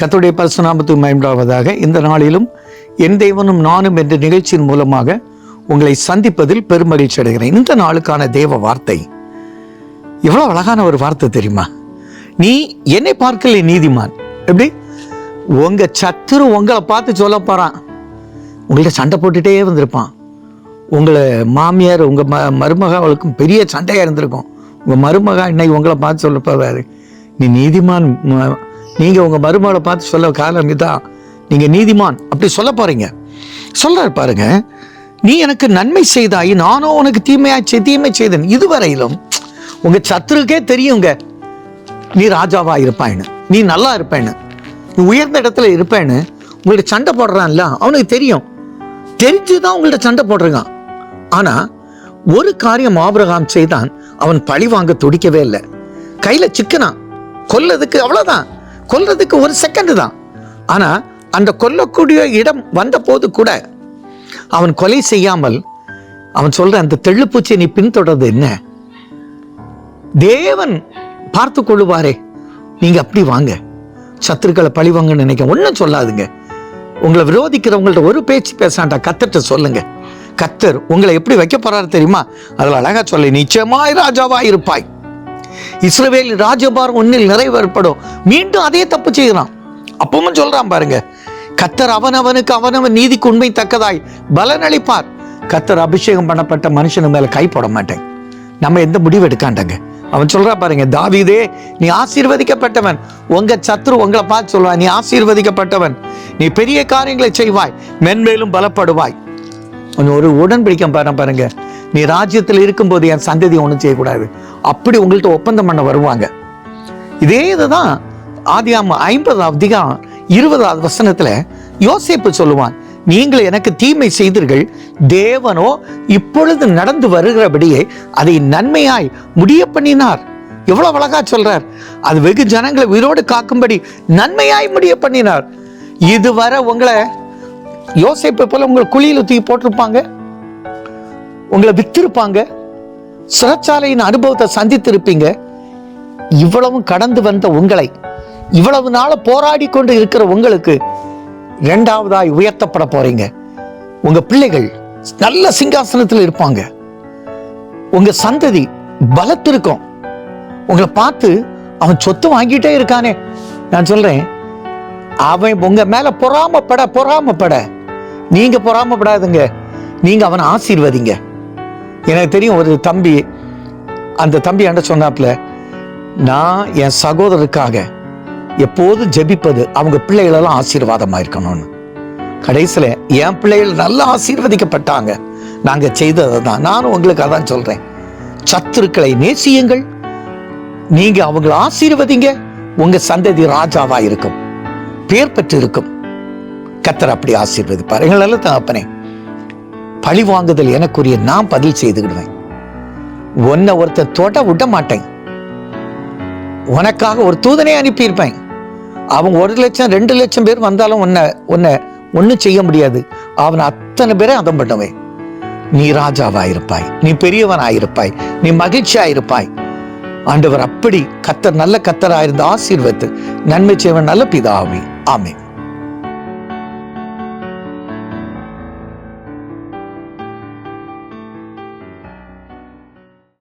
கத்துடைய பரிசுநாமத்துக்கு மயம்பாவதாக இந்த நாளிலும் என் தெய்வனும் நானும் என்ற நிகழ்ச்சியின் மூலமாக உங்களை சந்திப்பதில் பெருமகிழ்ச்சி அடைகிறேன். இந்த நாளுக்கான தேவ வார்த்தை. எவ்வளோ அழகான ஒரு வார்த்தை தெரியுமா? நீ என்னை பார்க்கல நீதிமான். எப்படி? உங்கள் சத்துரு உங்களை பார்த்து சொல்ல போகிறான் உங்கள்கிட்ட சண்டை போட்டுகிட்டே வந்திருப்பான். உங்களை மாமியார் உங்கள் ம மருமக அவளுக்கும் பெரிய சண்டையாக இருந்திருக்கும். உங்கள் மருமக இன்னைக்கு உங்களை பார்த்து சொல்ல போகிறாரு நீ நீதிமான் நீங்கள் நீங்க உங்க மருமகளை பார்த்து சொல்ல காலம் இதுதான் நீங்க நீதிமான் அப்படி சொல்ல போறீங்க. சொல்றாரு பாருங்க நீ எனக்கு நன்மை செய்தாய் நானும் உனக்கு தீமையாய் செய் தீமை செய்தேன். இதுவரையிலும் உங்க சத்துருக்கே தெரியுங்க நீ ராஜாவா இருப்பாயின்னு நீ நல்லா இருப்பேன்னு நீ உயர்ந்த இடத்துல இருப்பேன்னு உங்கள்ட்ட சண்டை போடுறான்ல அவனுக்கு தெரியும். தெரிஞ்சுதான் உங்கள்ட்ட சண்டை போடுறான் ஆனா ஒரு காரியம் ஆபிரகாம் செய்தான் அவன் பழி வாங்க துடிக்கவே இல்லை. கையில சிக்கனான் கொல்லதுக்கு அவ்வளவுதான். கொல்றதுக்கு ஒரு செகண்டு தான். ஆனால் அந்த கொல்லக்கூடிய இடம் வந்த போது கூட அவன் கொலை செய்யாமல் அவன் சொல்ற அந்த தெள்ளுப்பூச்சியை நீ பின்தொடர்றது என்ன? தேவன் பார்த்து கொள்ளுவாரே. நீங்க அப்படி வாங்க. சத்துருக்களை பழிவாங்கன்னு நினைக்க ஒன்றும் சொல்லாதுங்க. உங்களை விரோதிக்கிறவங்கள்ட்ட ஒரு பேச்சு பேசாண்டா கத்தட்ட சொல்லுங்க. கத்தர் உங்களை எப்படி வைக்க போறாரு தெரியுமா? அதில் அழகா சொல்லி நிச்சயமாய் ராஜாவா இருப்பாய். இஸ்ரவேல் ராஜபாரம் ஒன்னில் நிறைவேற்படும் மீண்டும் அதே தப்பு செய்கிறான். அப்பவும் சொல்றான் பாருங்க கத்தர் அவனவனுக்கு அவனவன் நீதிக்கு உண்மை தக்கதாய் பலன் அளிப்பார். கத்தர் அபிஷேகம் பண்ணப்பட்ட மனுஷன் மேல கை போட மாட்டேன். நம்ம எந்த முடிவு எடுக்காண்டங்க? அவன் சொல்றா பாருங்க தாவீதே நீ ஆசீர்வதிக்கப்பட்டவன். உங்க சத்ரு உங்களை பார்த்து சொல்லுவான் நீ ஆசீர்வதிக்கப்பட்டவன். நீ பெரிய காரியங்களை செய்வாய் மென்மேலும் பலப்படுவாய். கொஞ்சம் ஒரு உடன்பிடிக்கம் பாருங்க பாருங்க நீ ராஜ்யத்தில் இருக்கும்போது என் சந்ததி ஒன்றும் செய்யக்கூடாது. அப்படி உங்கள்கிட்ட ஒப்பந்தம் பண்ண வருவாங்க. இதே இதுதான் ஆதியாம ஐம்பது அதிகாரம் இருபதாவது வசனத்துல யோசிப்பு சொல்லுவான். நீங்கள் எனக்கு தீமை செய்தீர்கள். தேவனோ இப்பொழுது நடந்து வருகிறபடியே அதை நன்மையாய் முடிய பண்ணினார். எவ்வளவு அழகா சொல்றார். அது வெகு ஜனங்களை உயிரோடு காக்கும்படி நன்மையாய் முடிய பண்ணினார். இதுவரை உங்களை யோசிப்பை போல உங்களை குழியில தூக்கி போட்டிருப்பாங்க? உங்களை வித்திருப்பாங்க. சிறைச்சாலையின் அனுபவத்தை சந்தித்திருப்பீங்க. இவ்வளவும் கடந்து வந்த உங்களை இவ்வளவு நாள போராடி கொண்டு இருக்கிற உங்களுக்கு இரண்டாவதாய் உயர்த்தப்பட போறீங்க. உங்க பிள்ளைகள் நல்ல சிங்காசனத்தில் இருப்பாங்க. உங்க சந்ததி பலத்திருக்கும் உங்களை பார்த்து அவன் சொத்து வாங்கிட்டே இருக்கானே. நான் சொல்றேன் அவன் உங்க மேல பொறாமப்பட பொறாமப்பட. நீங்க பொறாமப்படாதுங்க. நீங்க அவனை ஆசீர்வதிங்க. எனக்கு தெரியும் ஒரு தம்பி அந்த தம்பி என்ன சொன்னாப்ல நான் என் சகோதரருக்காக எப்போதும் ஜெபிப்பது அவங்க பிள்ளைகளெல்லாம் ஆசீர்வாதமா இருக்கணும்னு. கடைசியில் என் பிள்ளைகள் நல்லா ஆசீர்வதிக்கப்பட்டாங்க. நாங்கள் செய்தது தான் நானும் உங்களுக்கு அதான் சொல்றேன். சத்துருக்களை நேசியுங்கள். நீங்க அவங்கள ஆசீர்வதிங்க. உங்க சந்ததி ராஜாவா இருக்கும். பேர் பெற்று இருக்கும் கத்தர் அப்படி ஆசீர்வதிப்பார். எங்களெல்லாம் தகப்பனே பழி வாங்குதல் எனக்குரிய நான் பதில் செய்துக்கிடுவேன் உன்னை ஒருத்தர் தொட விட மாட்டேன். உனக்காக ஒரு தூதனை அனுப்பியிருப்பேன். அவன் ஒரு லட்சம் ரெண்டு லட்சம் பேர் வந்தாலும் உன்னை உன்னை ஒன்றும் செய்ய முடியாது. அவன் அத்தனை பேரை அதம் பண்ணுவேன். நீ ராஜாவாயிருப்பாய் நீ பெரியவனாயிருப்பாய் நீ மகிழ்ச்சியாயிருப்பாய். ஆண்டவர் அப்படி கத்தர் நல்ல கத்தராயிருந்த ஆசீர்வத்து நன்மை செய்வன் நல்ல பிதாவே. ஆமே